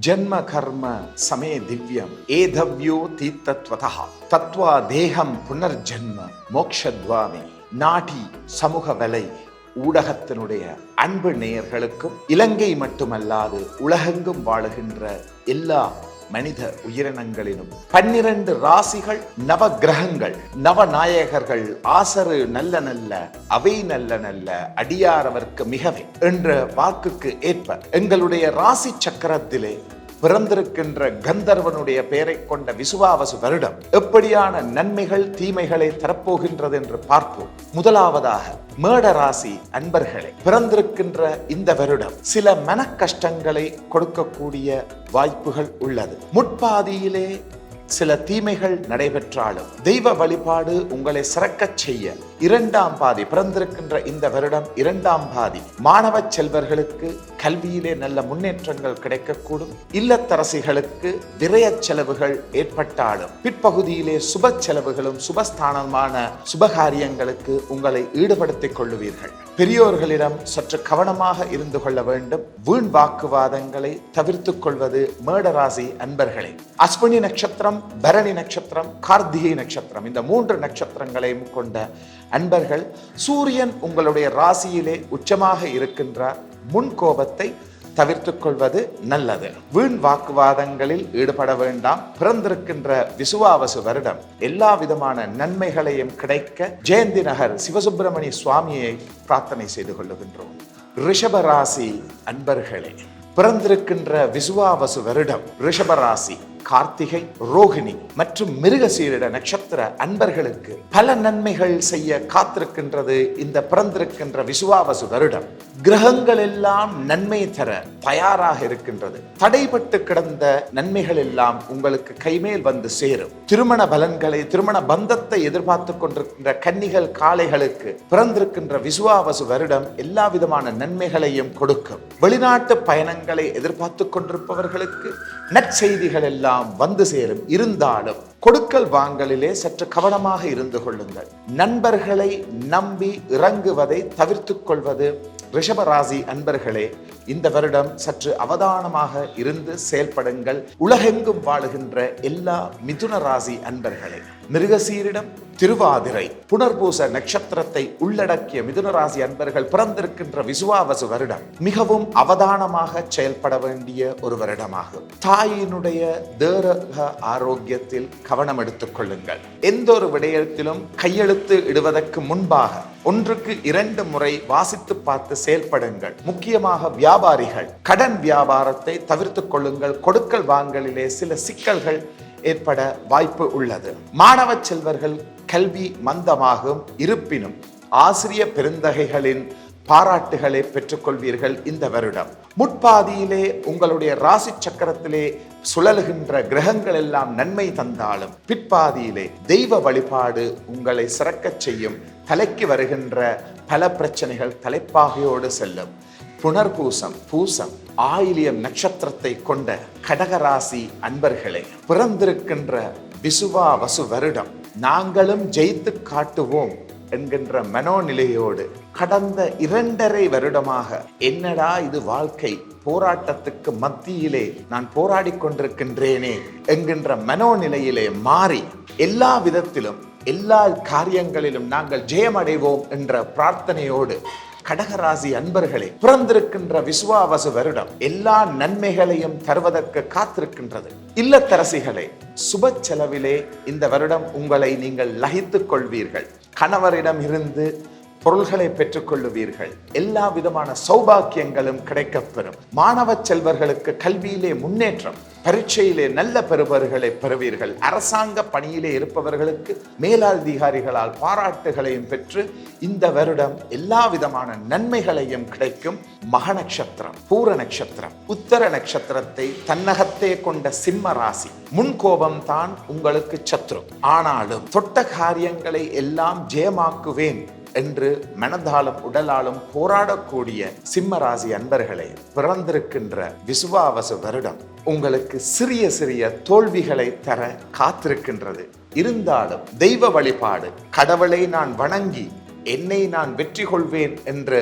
ஜன்ம கர்ம சமே திவ்யம் ஏதவ்யோ தீர்த்தத்வதா தத்வா தேகம் புனர்ஜன்ம மோக்ஷத்வாமி. நாடி சமூக வலை ஊடகத்தினுடைய அன்பு நேயர்களுக்கும் இலங்கை மட்டுமல்லாது உலகெங்கும் வாழுகின்ற எல்லா மனித உயிரினங்களிலும். பன்னிரண்டு ராசிகள் நவ கிரகங்கள் நவநாயகர்கள் ஆசரு நல்ல நல்ல அவை நல்ல நல்ல அடியாரவர்க்கு மிகவே என்ற வாக்குக்கு ஏற்ப எங்களுடைய ராசி சக்கரத்திலே பிறந்திருக்கின்ற கந்தர்வனுடைய பெயரை கொண்ட விசுவாவசு வருடம் எப்படியான நன்மைகள் தீமைகளை தரப்போகின்றது என்று பார்ப்போம். முதலாவதாக மேட ராசி அன்பர்களே பிறந்திருக்கின்ற இந்த வருடம் சில மன கஷ்டங்களை கொடுக்கக்கூடிய வாய்ப்புகள் உள்ளது. முற்பாதியிலே சில தீமைகள் நடைபெற்றாலும் தெய்வ வழிபாடு உங்களை சிறக்கச் செய்ய இரண்டாம் பாதி பிறந்திருக்கின்ற இந்த வருடம் இரண்டாம் பாதி மாணவ செல்வர்களுக்கு கல்வியிலே நல்ல முன்னேற்றங்கள் கிடைக்கக்கூடும். இல்லத்தரசிகளுக்கு விரய செலவுகள் ஏற்பட்டாலும் பிற்பகுதியிலே சுப செலவுகளும் சுபஸ்தானமான சுபகாரியங்களுக்கு உங்களை ஈடுபடுத்திக் கொள்ளுவீர்கள். பெரியோர்களிடம் சற்று கவனமாக இருந்து கொள்ள வேண்டும். வீண் வாக்குவாதங்களை தவிர்த்துக் கொள்வது மேடராசி அன்பர்களே. அஸ்வினி நட்சத்திரம் பரணி நட்சத்திரம் கார்த்திகை நட்சத்திரம் இந்த மூன்று நட்சத்திரங்களையும் கொண்ட அன்பர்கள் சூரியன் உங்களுடைய ராசியிலே உச்சமாக இருக்கின்றார். முன் கோபத்தை தவிர்த்துக் கொள்வது நல்லது. வீண் வாக்குவாதங்களில் ஈடுபட வேண்டாம். பிறந்திருக்கின்ற விசுவாவசு வருடம் எல்லா விதமான நன்மைகளையும் கிடைக்க ஜெயந்தி நகர் சிவசுப்பிரமணிய சுவாமியை பிரார்த்தனை செய்து கொள்ளுகின்றோம். ரிஷபராசி அன்பர்களே பிறந்திருக்கின்ற விசுவாவசு வருடம் ரிஷபராசி கார்த்திகை ரோகிணி மற்றும் மிருகசீரிட நட்சத்திர அன்பர்களுக்கு பல நன்மைகள் செய்ய காத்திருக்கின்றது இந்த பிறந்திருக்கின்ற விசுவாவசு வருடம். கிரகங்கள் எல்லாம் நன்மை தர தயாராக இருக்கின்றது. தடைபட்டு கிடந்த நன்மைகள் எல்லாம் உங்களுக்கு கைமேல் வந்து சேரும். திருமண பலன்களை திருமண பந்தத்தை எதிர்பார்த்து கொண்டிருக்கின்ற கன்னிகள் காளைகளுக்கு பிறந்திருக்கின்ற விசுவாவசு வருடம் எல்லா விதமான நன்மைகளையும் கொடுக்கும். வெளிநாட்டு பயணங்களை எதிர்பார்த்து கொண்டிருப்பவர்களுக்கு நற்செய்திகள் எல்லாம் வந்து சேரும் இருந்தாலும் கொடுக்கல் வாங்கலிலே சற்று கவனமாக இருந்து கொள்ளுங்கள். நண்பர்களை நம்பி இறங்குவதை தவிர்த்து கொள்வது ரிஷபராசி அன்பர்களே இந்த வருடம் சற்று அவதானமாக இருந்து செயல்படுங்கள். உலகெங்கும் வாழுகின்ற எல்லா மிதுன ராசி அன்பர்களே மிருகசீரிடம் திருவாதிரை புனர்பூச நட்சத்திரத்தை உள்ளடக்கிய மிதுன ராசி அன்பர்கள் பிறந்திருக்கின்ற விசுவாவசு வருடம் மிகவும் அவதானமாக செயல்பட வேண்டிய ஒரு வருடமாகும். தாயினுடைய தேரக ஆரோக்கியத்தில் கவனம் எடுத்துக் கொள்ளுங்கள். எந்த ஒரு விடயத்திலும் கையெழுத்து இடுவதற்கு முன்பாக ஒன்றுக்கு இரண்டு முறை வாசித்து பார்த்து செயல்படுங்கள். முக்கியமாக வியாபாரிகள். கடன் வியாபாரத்தை தவிர்த்துக் கொள்ளுங்கள். கொடுக்கல் வாங்கலிலே சில சிக்கல்கள் ஏற்பட வாய்ப்பு உள்ளது. மாணவ செல்வர்கள் கல்வி மந்தமாகும் இருப்பினும் ஆசிரிய பெருந்தகைகளின் பாராட்டுகளை பெற்றுக்கொள்வீர்கள் இந்த வருடம். முற்பாதியிலே உங்களுடைய ராசி சக்கரத்திலே சுழலுகின்ற கிரகங்கள் எல்லாம் நன்மை தந்தாலும் பிற்பாதியிலே தெய்வ வழிபாடு உங்களை சிறக்கச் செய்யும். தலைக்கு வருகின்ற பல பிரச்சனைகள் தலைப்பாகையோடு செல்லும். புனர்பூசம் பூசம் ஆயிலியம் நட்சத்திரத்தை கொண்ட கடகராசி அன்பர்களே பிறந்திருக்கின்ற விசுவா வசு வருடம் நாங்களும் ஜெயித்து காட்டுவோம் என்கின்ற மனோநிலையோடு கடந்த இரண்டரை வருடமாக என்னடா இது வாழ்க்கை போராட்டத்துக்கு மத்தியிலே நான் போராடி கொண்டிருக்கின்றேனே என்கின்ற மனோநிலையிலே மாறி எல்லா விதத்திலும் எல்லா காரியங்களிலும் நாங்கள் ஜெயமடைவோம் என்ற பிரார்த்தனையோடு கடகராசி அன்பர்களே பிறந்திருக்கின்ற விசுவாவசு வருடம் எல்லா நன்மைகளையும் தருவதற்கு காத்திருக்கின்றது. இல்லத்தரசிகளே சுப செலவிலே இந்த வருடம் உங்களை நீங்கள் லகித்துக் கொள்வீர்கள். கணவரிடம் இருந்து பொருள்களை பெற்றுக்கொள்ளுவீர்கள். எல்லா விதமான சௌபாக்கியங்களும் கிடைக்கப்பெறும். மாணவ செல்வர்களுக்கு கல்வியிலே முன்னேற்றம் பரீட்சையிலே நல்ல பெறுபவர்களை பெறுவீர்கள். அரசாங்க பணியிலே இருப்பவர்களுக்கு மேலதிகாரிகளால் பாராட்டுகளையும் பெற்று இந்த வருடம் எல்லா விதமான நன்மைகளையும் கிடைக்கும் மக நட்சத்திரம் பூர நட்சத்திரம் உத்தர நட்சத்திரத்தை தன்னகத்தே கொண்ட சிம்ம ராசி. முன்கோபம் தான் உங்களுக்கு சத்ரு. ஆனாலும் தொட்ட காரியங்களை எல்லாம் ஜெயமாக்குவேன். என்று மனதாலும் உடலாலும் போராடக்கூடிய சிம்மராசி அன்பர்களே பிறந்திருக்கின்ற விசுவாவச வருடம் உங்களுக்கு சிறிய சிறிய தோல்விகளை தர காத்திருக்கின்றது. இருந்தாலும் தெய்வ வழிபாடு கடவுளை நான் வணங்கி என்னை நான் வெற்றி கொள்வேன் என்று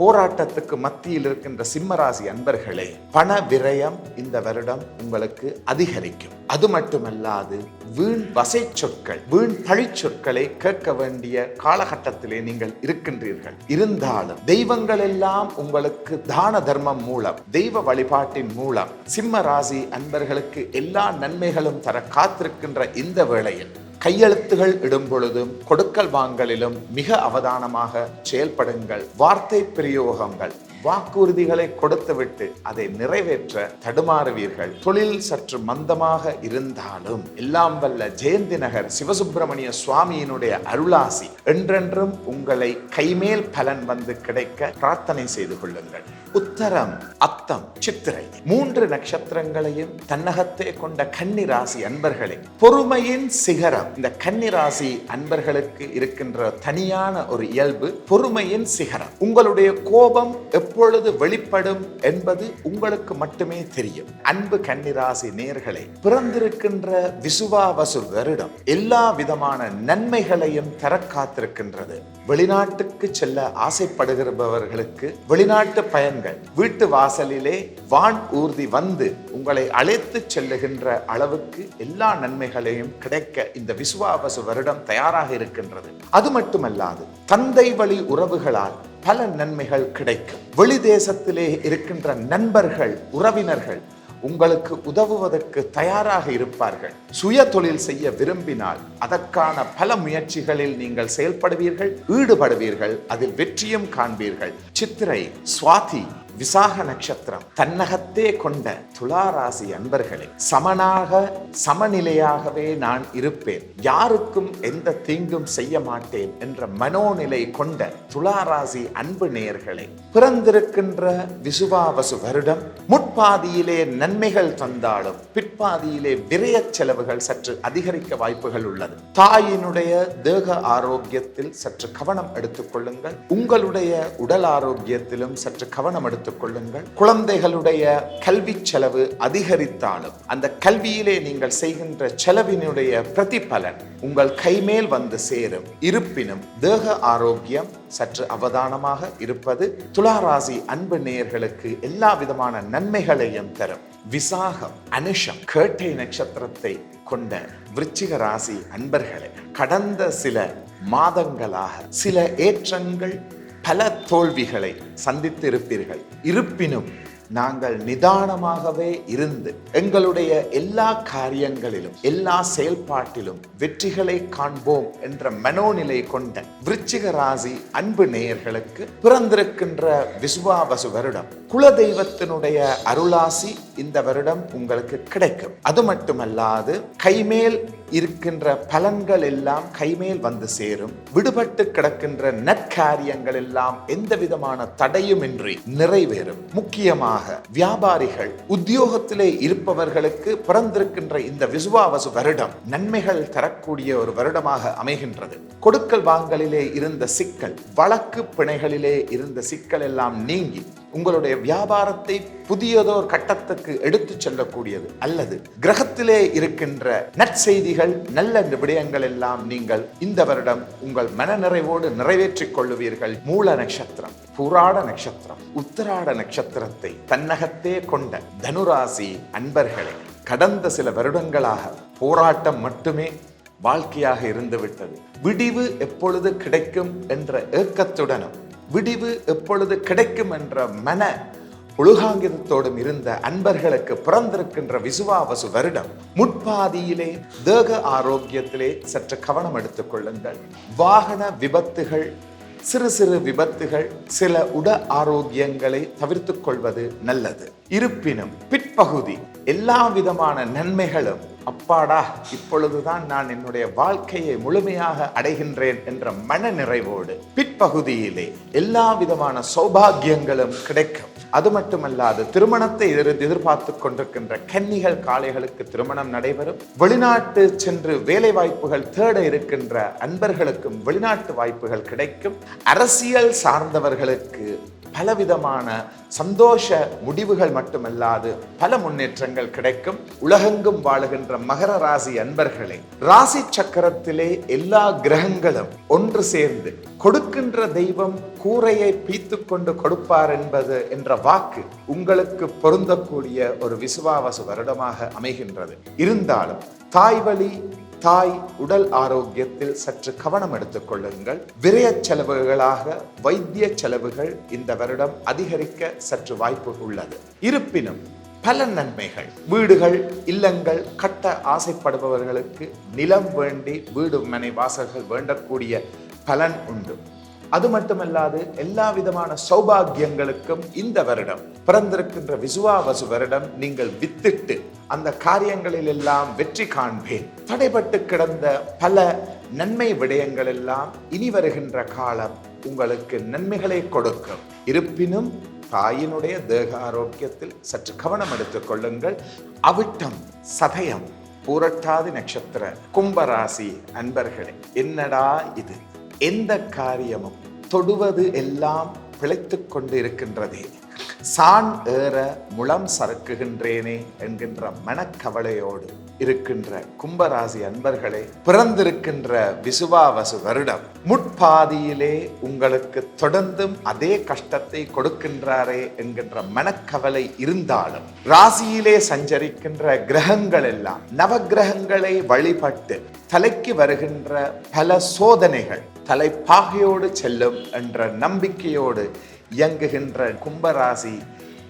போராட்டத்துக்கு மத்தியில் இருக்கின்ற சிம்மராசி அன்பர்களே பண விரயம் இந்த வருடம் உங்களுக்கு அதிகரிக்கும். அது மட்டுமல்லாது வீண் வசை சொற்கள் வீண் பழி சொற்களை கேட்க வேண்டிய காலகட்டத்திலே நீங்கள் இருக்கின்றீர்கள். இருந்தாலும் தெய்வங்கள் எல்லாம் உங்களுக்கு தான தர்மம் மூலம் தெய்வ வழிபாட்டின் மூலம் சிம்ம ராசி அன்பர்களுக்கு எல்லா நன்மைகளும் தர காத்திருக்கின்ற இந்த வேளையில் கையெழுத்துகள் இடும் பொழுதும் கொடுக்கல் வாங்கலிலும் மிக அவதானமாக செயல்படுங்கள். வார்த்தை பிரயோகங்கள். வாக்குறுதிகளை கொடுத்துவிட்டு அதை நிறைவேற்ற தடுமாறுவீர்கள். தொழில் சற்று மந்தமாக இருந்தாலும் எல்லாம் வல்ல ஜெயந்தி நகர் சிவசுப்பிரமணிய சுவாமியினுடைய அருளாசி என்றென்றும் உங்களை கைமேல் பலன் வந்து கிடைக்க பிரார்த்தனை செய்து கொள்ளுங்கள். உத்தரம் அத்தம் சித்திரை மூன்று நட்சத்திரங்களையும் தன்னகத்தே கொண்ட கன்னிராசி அன்பர்களே பொறுமையின் சிகரம். இந்த கன்னிராசி அன்பர்களுக்கு இருக்கின்ற தனியான ஒரு இயல்பு பொறுமையின் சிகரம். உங்களுடைய கோபம் எப்பொழுது வெளிப்படும் என்பது உங்களுக்கு மட்டுமே தெரியும். அன்பு கன்னிராசி நேர்களை பிறந்திருக்கின்ற விசுவாவசு வருடம் எல்லா விதமான நன்மைகளையும் தர காத்திருக்கின்றது வெளிநாட்டுக்கு செல்ல ஆசைப்படுகிறவர்களுக்கு வெளிநாட்டு பயன்கள் வீட்டு வாசலிலே வான் ஊர்தி வந்து உங்களை அழைத்து செல்லுகின்ற அளவுக்கு எல்லா நன்மைகளையும் கிடைக்க இந்த விசுவாவசு வருடம் தயாராக இருக்கின்றது. அது மட்டுமல்லாது தந்தை வழி உறவுகளால் பல நன்மைகள் கிடைக்கும். வெளி தேசத்திலே இருக்கின்ற நண்பர்கள் உறவினர்கள் உங்களுக்கு உதவுவதற்கு தயாராக இருப்பார்கள். சுய தொழில் செய்ய விரும்பினால் அதற்கான பல முயற்சிகளில் நீங்கள் செயல்படுவீர்கள் ஈடுபடுவீர்கள் அதில் வெற்றியும் காண்பீர்கள். சித்திரை சுவாதி விசாக நட்சத்திரம் தன்னகத்தே கொண்ட துளாராசி அன்பர்களே சமனாக சமநிலையாகவே நான் இருப்பேன். யாருக்கும் எந்த தீங்கும் செய்ய மாட்டேன் என்ற மனோநிலை கொண்ட துளாராசி அன்பு நேயர்களே பிறந்திருக்கின்ற விசுவாவசு வருடம் முற்பாதியிலே நன்மைகள் தந்தாலும் பிற்பாதியிலே விரயச் செலவுகள் சற்று அதிகரிக்க வாய்ப்புகள் உள்ளது. தாயினுடைய தேக ஆரோக்கியத்தில் சற்று கவனம் எடுத்துக் கொள்ளுங்கள். உங்களுடைய உடல் ஆரோக்கியத்திலும் சற்று கவனம் எடுத்துக் கொள்ளுங்கள். குழந்தைகளுடைய கல்வி செலவு அதிகரித்தாலும் அந்த கல்வியிலே நீங்கள் செய்கின்ற செலவினுடைய பிரதிபலன் உங்கள் கைமேல் வந்து சேரும். இருப்பினும் தேக ஆரோக்கியம் சற்று அவதானமாக இருப்பது துளாராசி அன்பு நேயர்களுக்கு எல்லா விதமான நன்மைகளையும் தரும். விசாகம் அனுஷம் கேட்டை நட்சத்திரத்தை கொண்ட விருச்சிக ராசி அன்பர்களே கடந்த சில மாதங்களாக சில ஏற்றங்கள் பல தோல்விகளை சந்தித்து இருப்பீர்கள் இருப்பினும் நாங்கள் நிதானமாகவே இருந்து எங்களுடைய எல்லா காரியங்களிலும் எல்லா செயல்பாட்டிலும் வெற்றிகளை காண்போம் என்ற மனோநிலை கொண்ட விருச்சிக ராசி அன்பு நேயர்களுக்கு பிறந்திருக்கின்ற விசுவாவசு வருடம் குலதெய்வத்தினுடைய அருளாசி இந்த வருடம் உங்களுக்கு கிடைக்கும். அது மட்டுமல்லாது கைமேல் இருக்கின்ற பலன்கள் எல்லாம் கைமேல் வந்து சேரும். விடுபட்டு கிடக்கின்ற நற்காரியங்கள் எல்லாம் எந்த விதமான தடையுமின்றி நிறைவேறும். முக்கியமாக வியாபாரிகள் உத்தியோகத்திலே இருப்பவர்களுக்கு பிறந்திருக்கின்ற இந்த விசுவாவசு வருடம் நன்மைகள் தரக்கூடிய ஒரு வருடமாக அமைகின்றது. கொடுக்கல் வாங்கலிலே இருந்த சிக்கல் வழக்கு பிணைகளிலே இருந்த சிக்கல் எல்லாம் நீங்கி உங்களுடைய வியாபாரத்தை புதியதோர் கட்டத்துக்கு எடுத்து செல்லக்கூடியது அல்லது கிரகத்திலே இருக்கின்ற நற்செய்திகள் நல்ல விடயங்கள் எல்லாம் நீங்கள் இந்த வருடம் உங்கள் மனநிறைவோடு நிறைவேற்றிக் கொள்ளுவீர்கள். மூல நட்சத்திரம் புராட நட்சத்திரம் உத்தராட நட்சத்திரத்தை தன்னகத்தே கொண்ட தனுராசி அன்பர்களே கடந்த சில வருடங்களாக போராட்டம் மட்டுமே வாழ்க்கையாக இருந்துவிட்டது. விடிவு எப்பொழுது கிடைக்கும் என்ற ஏக்கத்துடனும் விடிவு எப்பொழுது கிடைக்கும் என்ற மன ஒழுகாங்கிதத்தோடும் இருந்த அன்பர்களுக்கு பிறந்திருக்கின்ற விசுவாவசு வருடம் முற்பாதியிலே தேக ஆரோக்கியத்திலே சற்று கவனம் எடுத்துக் கொள்ளுங்கள். வாகன விபத்துகள் சிறு சிறு விபத்துகள் சில உட ஆரோக்கியங்களை தவிர்த்து கொள்வது நல்லது. இருப்பினும் பிற்பகுதி எல்லா விதமான நன்மைகளும் அப்பாடா இப்பொழுதுதான் நான் என்னுடைய வாழ்க்கையை முழுமையாக அடைகின்றேன் என்ற மன நிறைவோடு பிற்பகுதியிலே எல்லா விதமான சௌபாகியங்களும் கிடைக்கும். அது மட்டுமல்லாது திருமணத்தை எதிர் எதிர்பார்த்து கொண்டிருக்கின்ற கன்னிகள் காளைகளுக்கு திருமணம் நடைபெறும். வெளிநாட்டு சென்று வேலை வாய்ப்புகள் தேட இருக்கின்ற அன்பர்களுக்கும் வெளிநாட்டு வாய்ப்புகள் கிடைக்கும். அரசியல் சார்ந்தவர்களுக்கு பலவிதமான சந்தோஷ முடிவுகள் மட்டுமல்லாது பல முன்னேற்றங்கள் கிடைக்கும். உலகெங்கும் வாழுகின்ற மகர ராசி அன்பர்களே ராசி சக்கரத்திலே எல்லா கிரகங்களும் ஒன்று சேர்ந்து கொடுக்கின்ற தெய்வம் கூரையை பீத்து கொண்டு கொடுப்பார் என்பது என்ற வாக்கு உங்களுக்கு பொருந்தக்கூடிய ஒரு விசுவாவசு வருடமாக அமைகின்றது. இருந்தாலும் தாய் வழி தாய் உடல் ஆரோக்கியத்தில் சற்று கவனம் எடுத்துக் கொள்ளுங்கள். விரய செலவுகளாக வைத்திய செலவுகள் இந்த வருடம் அதிகரிக்க சற்று வாய்ப்பு உள்ளது. இருப்பினும் பல நன்மைகள். வீடுகள் இல்லங்கள் கட்ட ஆசைப்படுபவர்களுக்கு நிலம் வேண்டி வீடு மனை வாசல்கள் வேண்டக்கூடிய பலன் உண்டு. அது மட்டுமல்லாது எல்லா விதமான சௌபாகியங்களுக்கும் இந்த வருடம் பிறந்திருக்கின்ற விசுவாவசு வருடம் நீங்கள் வித்திட்டு அந்த காரியங்களில் எல்லாம் வெற்றி காண்பேன் தடைபட்டு கிடந்த பல நன்மை விடயங்கள் எல்லாம் இனி வருகின்ற காலம் உங்களுக்கு நன்மைகளை கொடுக்கும். இருப்பினும் தாயினுடைய தேக ஆரோக்கியத்தில் சற்று கவனம் எடுத்துக் கொள்ளுங்கள். அவிட்டம் சதயம் பூரட்டாதி நட்சத்திர கும்பராசி அன்பர்களே என்னடா இது? எந்த காரியமும் தொடுவது எல்லாம் பிழைத்து கொண்டு இருக்கின்றதே சான் ஏற முளம் சறுக்குகின்றேனே என்கின்ற மனக்கவலையோடு இருக்கின்ற கும்பராசி அன்பர்களே பிறந்திருக்கின்ற விசுவாவசு வருடம் முட்பாதியிலே உங்களுக்கு தொடர்ந்தும் அதே கஷ்டத்தை கொடுக்கின்றாரே என்கின்ற மனக்கவலை இருந்தாலும் ராசியிலே சஞ்சரிக்கின்ற கிரகங்கள் எல்லாம் நவக்கிரகங்களை வழிபட்டு தலைக்கு வருகின்ற பல சோதனைகள் தலைப்பாகையோடு செல்லும் என்ற நம்பிக்கையோடு இயங்குகின்ற கும்பராசி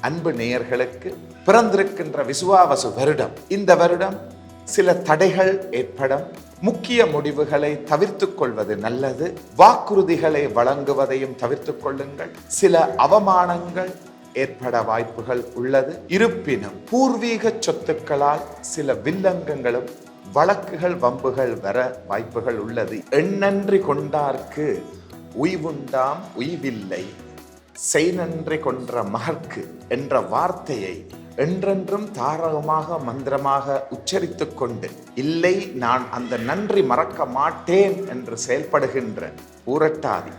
அன்பு நேயர்களுக்கு பிறந்திருக்கின்ற விசுவாவசு வருடம். இந்த வருடம் சில தடைகள் ஏற்படும். முக்கிய முடிவுகளை தவிர்த்து கொள்வது நல்லது. வாக்குறுதிகளை வழங்குவதையும் தவிர்த்து கொள்ளுங்கள். சில அவமானங்கள் ஏற்பட வாய்ப்புகள் உள்ளது. இருப்பினும் பூர்வீக சொத்துக்களால் சில வில்லங்கங்களும் வழக்குகள் வம்புகள் வர வாய்ப்புகள் உள்ளது. எண்ணன்றி கொண்டார்க்கு உய்வுண்டாம் உய்வில்லை. செய் நன்றி கொன்ற மகற்கு என்ற வார்த்தையை என்றென்றும் தாரகமாக மந்திரமாக உச்சரித்து கொண்டு இல்லை நான் அந்த நன்றி மறக்க மாட்டேன் என்று செயல்படுகின்ற ஊரட்டாதி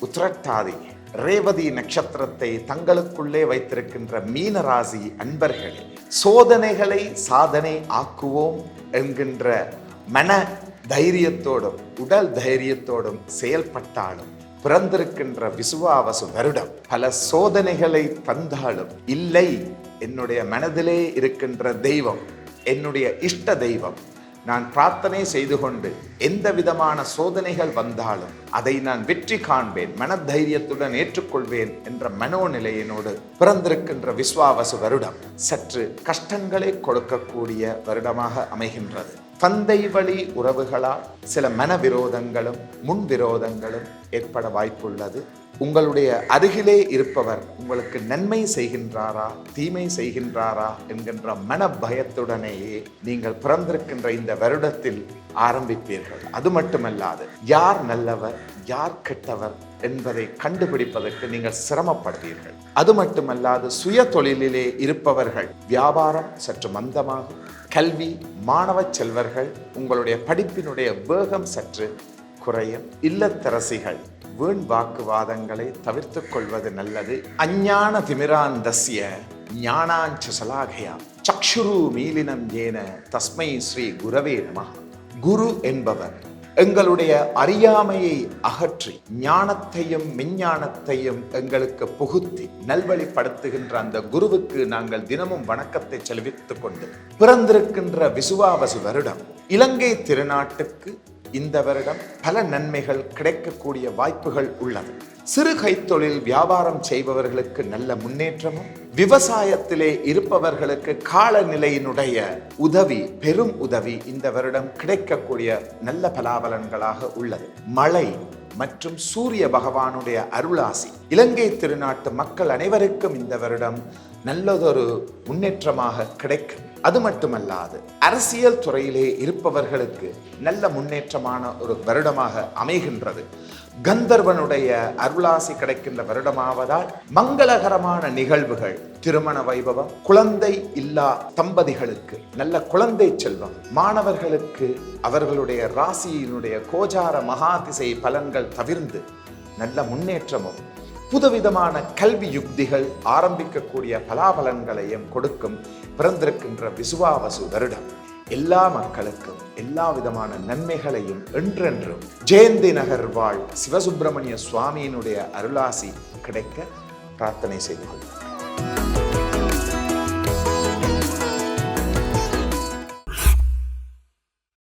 உத்திரட்டாதி ரேவதி நட்சத்திரத்தை தங்களுக்குள்ளே வைத்திருக்கின்ற மீனராசி அன்பர்களே சோதனைகளை சாதனை ஆக்குவோம் என்கின்ற மன தைரியத்தோடும் உடல் தைரியத்தோடும் செயல்பட்டாலும் பிறந்திருக்கின்ற விசுவாவசு வருடம் பல சோதனைகளை தந்தாலும் இல்லை. என்னுடைய மனதிலே இருக்கின்ற தெய்வம் என்னுடைய இஷ்ட தெய்வம் நான் பிரார்த்தனை செய்து கொண்டு எந்த விதமான சோதனைகள் வந்தாலும் அதை நான் வெற்றி காண்பேன் மனதைரியத்துடன் ஏற்றுக்கொள்வேன் என்ற மனோநிலையினோடு பிறந்திருக்கின்ற விஸ்வாவசு வருடம் சற்று கஷ்டங்களை கொடுக்கக்கூடிய வருடமாக அமைகின்றது. தந்தை வழி உறவுகளால் சில மனவிரோதங்களும் முன்விரோதங்களும் ஏற்பட வாய்ப்புள்ளது. உங்களுடைய அருகிலே இருப்பவர் உங்களுக்கு நன்மை செய்கின்றாரா தீமை செய்கின்றாரா என்கின்ற மன பயத்துடனேயே நீங்கள் பிறந்திருக்கின்ற இந்த வருடத்தில் ஆரம்பிப்பீர்கள். அது மட்டுமல்லாது யார் நல்லவர் யார் கெட்டவர் என்பதை கண்டுபிடிப்பதற்கு நீங்கள் சிரமப்படுவீர்கள். அது மட்டுமல்லாது சுய தொழிலிலே இருப்பவர்கள் வியாபாரம் சற்று மந்தமாகும். கல்வி மாணவ செல்வர்கள் உங்களுடைய படிப்பினுடைய வேகம் சற்று குறையும். இல்லத்தரசிகள் வீண் வாக்குவாதங்களை தவிர்த்து கொள்வது நல்லது. அஞ்ஞான திமிராந்தஸ்ய ஞானாஞ்ச சலாகையா. சக்ஷுரு மீலினம் ஏன தஸ்மை ஸ்ரீ குரவே நம. குரு என்பவர் எங்களுடைய அறியாமையை அகற்றி ஞானத்தையும் விஞ்ஞானத்தையும் எங்களுக்கு புகுத்தி நல்வழிப்படுத்துகின்ற அந்த குருவுக்கு நாங்கள் தினமும் வணக்கத்தை செலுத்தித்துக் கொண்டு பிறந்திருக்கின்ற விசுவாவசு வருடம் இலங்கை திருநாட்டுக்கு இந்த வருடம் பல நன்மைகள் கிடைக்கக்கூடிய வாய்ப்புகள் உள்ளது. சிறு கைத்தொழில் வியாபாரம் செய்பவர்களுக்கு நல்ல முன்னேற்றமும் விவசாயத்திலே இருப்பவர்களுக்கு காலநிலையினுடைய உதவி பெரும் உதவி இந்த வருடம் கிடைக்கக்கூடிய நல்ல பலாபலன்களாக உள்ளது. மழை மற்றும் சூரிய பகவானுடைய அருளாசி. இலங்கை திருநாட்டு மக்கள் அனைவருக்கும் இந்த வருடம் நல்லதொரு முன்னேற்றமாக கிடைக்கும். அது மட்டுமல்லாது அரசியல் துறையிலே இருப்பவர்களுக்கு நல்ல முன்னேற்றமான ஒரு வருடமாக அமைகின்றது. கந்தர்வனுடைய அருளாசி கிடைக்கின்ற வருடமாவதால் மங்களகரமான நிகழ்வுகள் திருமண வைபவம் குழந்தை இல்லா தம்பதிகளுக்கு நல்ல குழந்தை செல்வம் மாணவர்களுக்கு அவர்களுடைய ராசியினுடைய கோஜார மகாதிசை பலன்கள் தவிர்ந்து நல்ல முன்னேற்றமும் புதுவிதமான கல்வி யுக்திகள் ஆரம்பிக்கக்கூடிய பலாபலன்களையும் கொடுக்கும் பிறந்திருக்கின்ற விசுவாவசு வருடம். எல்லா மக்களுக்கும் எல்லா விதமான நன்மைகளையும் என்றென்றும் ஜெயந்தி நகர் வாழ் சிவசுப்பிரமணிய சுவாமியினுடைய அருளாசி கிடைக்க பிரார்த்தனை செய்து கொள்வோம்